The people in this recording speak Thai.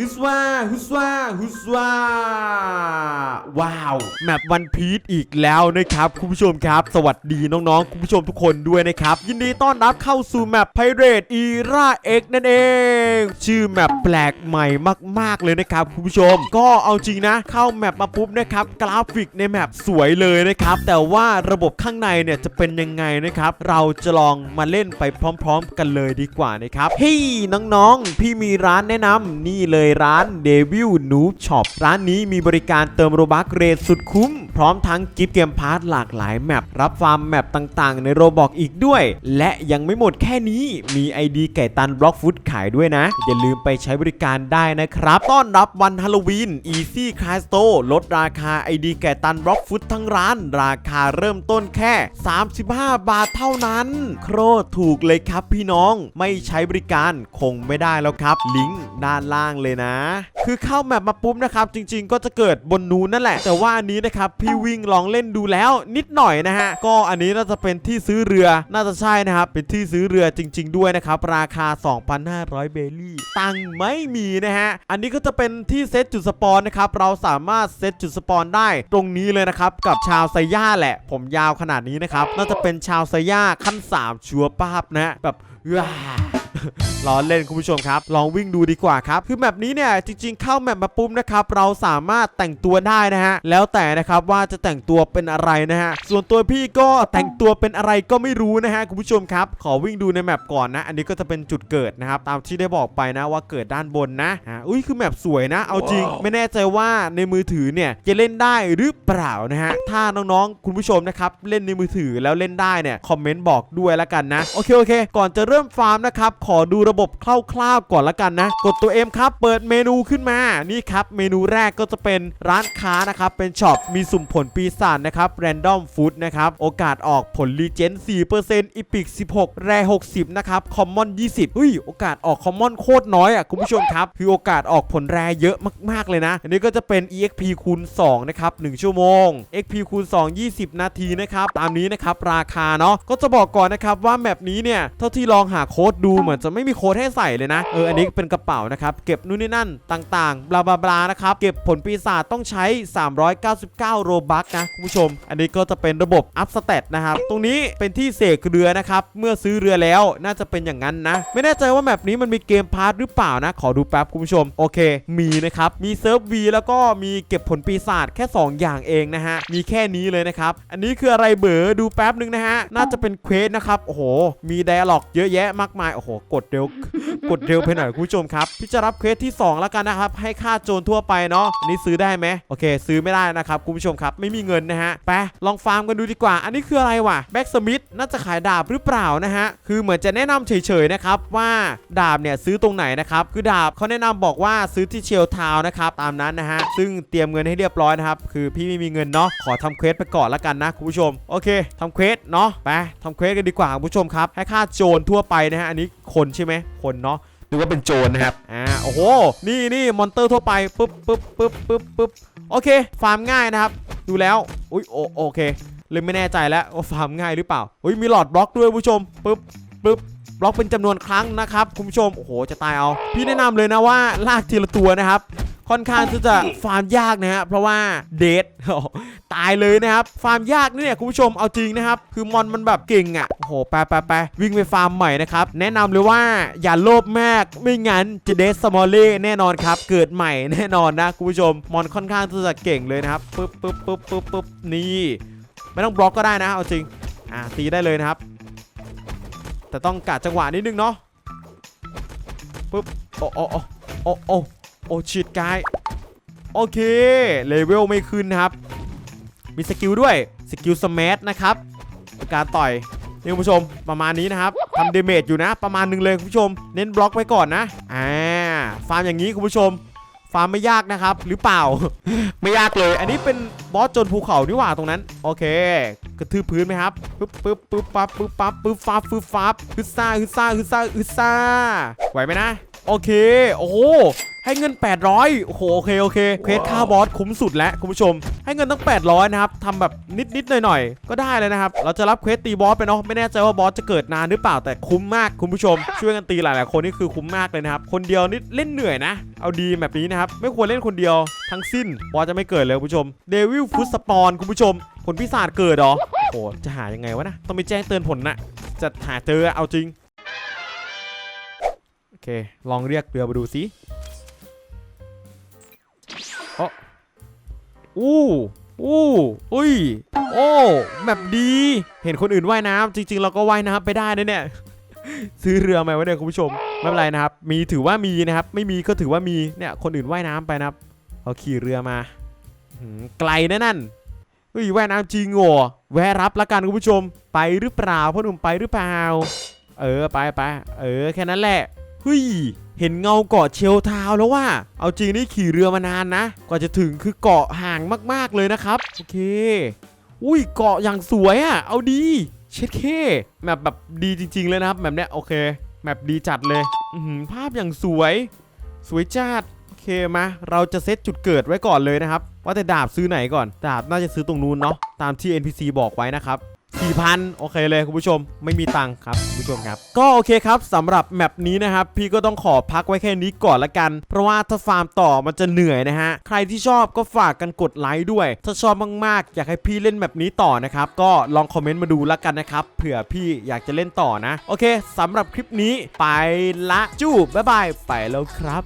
ฮึสว่าฮึสว่าฮึสว่าว้าว แมปวันพีชอีกแล้วนะครับ คุณผู้ชมครับ สวัสดีน้องๆ คุณผู้ชมทุกคนด้วยนะครับ ยินดีต้อนรับเข้าสู่แมปไพเรตอีราเอ็กนั่นเอง ชื่อแมปแปลกใหม่มาก ๆ เลยนะครับ คุณผู้ชม ก็เอาจริงนะ เข้าแมปมาปุ๊บนะครับ กราฟิกในแมปสวยเลยนะครับ แต่ว่าระบบข้างในเนี่ยจะเป็นยังไงนะครับ เราจะลองมาเล่นไปพร้อม ๆ กันเลยดีกว่านะครับเฮ้ยน้องๆ พี่มีร้านแนะนำนี่เลยร้าน Devil Noob Shop ร้านนี้มีบริการเติมโรบัคเรทสุดคุ้ม พร้อมทั้งกิฟต์เกมพาร์ทหลากหลายแมปรับฟาร์มแมปต่างๆ ในโรบอกอีกด้วย และยังไม่หมดแค่นี้มี ID ไก่ตันบล็อกฟุตขายด้วยนะ อย่าลืมไปใช้บริการได้นะครับ ต้อนรับวันฮาโลวีน Easy c r y s t o ลดราคา ID ไก่ตันบล็อกฟุตทั้งร้าน ราคาเริ่มต้นแค่ 35 บาทเท่านั้น โคตรถูกเลยครับพี่น้องไม่ใช้บริการคงไม่ได้แล้วครับ ลิงก์ด้านล่างเลยนะ คือเข้าแมปมาปุ๊บนะครับจริง ๆ ก็จะเกิดบนนู้นนั่นแหละ แต่ว่าอันนี้นะครับพี่วิ่งลองเล่นดูแล้วนิดหน่อยนะฮะก็อันนี้น่าจะเป็นที่ซื้อเรือน่าจะใช่นะครับเป็นที่ซื้อเรือจริง ๆ ด้วยนะครับราคา 2,500 เบลลี่ตังไม่มีนะฮะอันนี้ก็จะเป็นที่เซตจุดสปอนนะครับเราสามารถเซตจุดสปอนได้ตรงนี้เลยนะครับกับชาวไซย่าแหละ ผมยาวขนาดนี้นะครับน่าจะเป็นชาวไซย่าขั้น 3 ชัวร์ป้าบนะฮะแบบว้า ล้อเล่นคุณผู้ชมครับ ลองวิ่งดูดีกว่าครับ คือแมปนี้เนี่ยจริง ๆ เข้าแมปมาปุ๊บนะครับ เราสามารถแต่งตัวได้นะฮะ แล้วแต่นะครับว่าจะแต่งตัวเป็นอะไรนะฮะ ส่วนตัวพี่ก็แต่งตัวเป็นอะไรก็ไม่รู้นะฮะคุณผู้ชมครับ ขอวิ่งดูในแมปก่อนนะ อันนี้ก็จะเป็นจุดเกิดนะครับ ตามที่ได้บอกไปนะว่าเกิดด้านบนนะอ่าอุ้ยคือแมปสวยนะ เอาจริง ไม่แน่ใจว่าในมือถือเนี่ยจะเล่นได้หรือเปล่านะฮะ ถ้าน้องๆคุณผู้ชมนะครับเล่นในมือถือแล้วเล่นได้เนี่ยคอมเมนต์บอกด้วยละกันนะ โอเคโอเค ก่อนจะเริ่มฟาร์มนะครับขอดูระบบคร่าวๆก่อนละกันนะ กดตัวเอ็มครับ เปิดเมนูขึ้นมา นี่ครับ เมนูแรกก็จะเป็นร้านค้านะครับ เป็นช็อป มีสุ่มผลปีศาจนะครับ Random Food นะครับ โอกาสออกผลรีเจน4% Epic 16 แร60 นะครับ Common 20เฮ้ย โอกาสออก Common โคตรน้อยอะคุณผู้ชมครับ คือโอกาสออกผลแร่เยอะมากๆเลยนะ อันนี้ก็จะเป็น EXP คูณ2นะครับ 1 ชั่วโมง XP คูณ2 20 นาทีนะครับ ตามนี้นะครับ ราคาเนาะ ก็จะบอกก่อนนะครับว่าแมปนี้เนี่ย เท่าที่ลองหาโค้ดดูเหมือนจะไม่มีโค้ดให้ใส่เลยนะ เออ อันนี้เป็นกระเป๋านะครับ เก็บนู่นนี่นั่นต่างๆ บลาบลาบลานะครับ เก็บผลปีศาจต้องใช้ 399 โรบัคนะ คุณผู้ชม อันนี้ก็จะเป็นระบบอัพสเตตนะครับ ตรงนี้เป็นที่เสกเรือนะครับ เมื่อซื้อเรือแล้วน่าจะเป็นอย่างนั้นนะ ไม่แน่ใจว่าแมปนี้มันมีเกมพาร์ทหรือเปล่านะ ขอดูแป๊บคุณผู้ชม โอเค มีนะครับ มีเซิร์ฟวีแล้วก็มีเก็บผลปีศาจแค่ 2 อย่างเองนะฮะ มีแค่นี้เลยนะครับ อันนี้คืออะไรเบ๋อดูแป๊บนึงนะฮะ น่าจะเป็นเควสนะครับ โอ้โห มีไดอะล็อกเยอะแยะมากมาย โอ้โห กดเร็ว กดเร็วไปหน่อยคุณผู้ชมครับพี่จะรับเควสที่ 2 แล้วกันนะครับ ให้ค่าโจรทั่วไปเนาะอันนี้ซื้อได้ไหมโอเค ซื้อไม่ได้นะครับคุณผู้ชมครับไม่มีเงินนะฮะไปลองฟาร์มกันดูดีกว่า อันนี้คืออะไรวะแบ็กสมิธน่าจะขายดาบหรือเปล่านะฮะคือเหมือนจะแนะนำเฉยๆนะครับว่าดาบเนี่ยซื้อตรงไหนนะครับคือดาบเขาแนะนำบอกว่าซื้อที่เชลทาวนะครับตามนั้นนะฮะซึ่งเตรียมเงินให้เรียบร้อยนะครับคือพี่ไม่มีเงินเนาะขอทำเควสไปก่อนละกันนะคุณผู้ชมโอเคทำเควสเนาะไปทำเควสกันดีกว่าคุณผู้ชมครับให้ค่าโจรทั่วไปนะฮะอันนี้คนใช่ไหม คนเนาะนึกว่าเป็นโจรนะครับอ่าโอ้โหนี่นี่มอนเตอร์ทั่วไปปึ๊บปึ๊บปึ๊บปึ๊บปึ๊บโอเค ฟาร์มง่ายนะครับ ดูแล้วอุ้ยโอโอเคเลยไม่แน่ใจแล้วว่าฟาร์มง่ายหรือเปล่าอุ้ยมีหลอดบล็อกด้วยคุณผู้ชมปึ๊บปึ๊บบล็อกเป็นจำนวนครั้งนะครับคุณผู้ชมโอ้โหจะตายเอา พี่แนะนำเลยนะว่าลากทีละตัวนะครับ ค่อนข้างที่จะฟาร์มยากนะฮะเพราะว่าเดทตายเลยนะครับฟาร์มยากเนี่ยคุณผู้ชมเอาจริงนะครับ คือมอนมันแบบเก่งอะโอ้โหไปไปไปวิ่งไปฟาร์มใหม่นะครับแนะนำเลยว่าอย่าโลภมากไม่งั้นจะเดสสมอลเล่แน่นอนครับ เกิดใหม่แน่นอนนะคุณผู้ชมมอนค่อนข้างที่จะเก่งเลยนะครับปึ๊บปึ๊บปึ๊บปึ๊บปึ๊บนี่ไม่ต้องบล็อกก็ได้นะเอาจริงอ่าตีได้เลยนะครับ แต่ต้องกะจังหวะนิดนึงเนาะปึ๊บโอ้โอ้โอ้โอ้ โอ้ชิดกายโอเคเลเวลไม่ขึ้นครับ มีสกิลด้วยสกิลสมัทนะครับการต่อยนี่คุณผู้ชมประมาณนี้นะครับทำเดเมจอยู่นะ ประมาณหนึงเลยคุณผู้ชม เน้นบล็อกไว้ก่อนนะอ่าฟาร์มอย่างนี้คุณผู้ชม ฟาร์มไม่ยากนะครับ หรือเปล่า ไม่ยากเลย อันนี้เป็นบอสจนภูเขานี่หว่าตรงนั้น โอเค กระทืบพื้นไหมครับปึ๊บปึ๊บปึ๊บปั๊บปึ๊บปั๊บปึ๊บฟ้าบปึ๊บฟ้าบฮึดซ่าฮึดซ่าฮึดซ่าฮึดซ่าไหวไหมนะ โอเค โอ้โหให้เงิน 800 โอ้โห โอเค โอเค เควสฆ่าบอสคุ้มสุดแล้วคุณผู้ชม ให้เงินตั้ง 800 นะครับ ทำแบบนิด ๆ หน่อย ๆ ก็ได้เลยนะครับ เราจะรับเควสตีบอสไปเนาะ ไม่แน่ใจว่าบอสจะเกิดนานหรือเปล่า แต่คุ้มมากคุณผู้ชม ช่วยกันตีหลาย ๆ คนนี่คือคุ้มมากเลยนะครับ คนเดียวนี่เล่นเหนื่อยนะ เอาดีแบบนี้นะครับ ไม่ควรเล่นคนเดียวทั้งสิ้น บอสจะไม่เกิดเลยคุณผู้ชม เดวิลฟุตสปอนคุณผู้ชม ผลพิศาจเกิดเหรอ โอ้โหจะหายังไงวะนะ ต้องไปแจ้งเตือนผลนะจะหาเจอเอาจริงโอ เค ลองเรียกเรือมาดูสิอู้อู้อุ้ย โอ้แบบดี เห็นคนอื่นว่ายน้ำจริง ๆ เราก็ว่ายน้ำไปได้นะเนี่ย ซื้อเรือมาไว้เนี่ยคุณผู้ชม ไม่เป็นไรนะครับ มีถือว่ามีนะครับ ไม่มีก็ถือว่ามีเนี่ยคนอื่นว่ายน้ำไปนะครับเราขี่เรือมาไกลนะนั่นเฮ้ยว่ายน้ำจริงโง่แวะรับละกันคุณผู้ชม ไปหรือเปล่าพ่อหนุ่มไปหรือเปล่า เออไปไปเออแค่นั้นแหละ เฮ้ยเห็นเงาเกาะเชลทาวแล้วว่า เอาจริงนี่ขี่เรือมานานนะ กว่าจะถึงคือเกาะห่างมากๆเลยนะครับ โอเค อุ้ยเกาะอย่างสวยอะ่ะ เอาดี เช็ดเคแมปแบบดีจริง ๆ เลยนะครับแบบเนี้ยโอเคแมปดีจัดเลยอือหือภาพอย่างสวย สวยจัดโอเคมาเราจะเซตจุดเกิดไว้ก่อนเลยนะครับ ว่าแต่ดาบซื้อไหนก่อน ดาบน่าจะซื้อตรงนู้นเนาะตามที่ NPC บอกไว้นะครับ 4,000 โอเคเลยคุณผู้ชมไม่มีตังค์ครับคุณผู้ชมครับ ก็โอเคครับสำหรับแมปนี้นะครับ พี่ก็ต้องขอพักไว้แค่นี้ก่อนละกัน เพราะว่าถ้าฟาร์มต่อมันจะเหนื่อยนะฮะ ใครที่ชอบก็ฝากกันกดไลค์ด้วย ถ้าชอบมากๆ อยากให้พี่เล่นแบบนี้ต่อนะครับ ก็ลองคอมเมนต์มาดูละกันนะครับเผื่อพี่อยากจะเล่นต่อนะ โอเคสำหรับคลิปนี้ไปละจูบบ๊ายบายไปแล้วครับ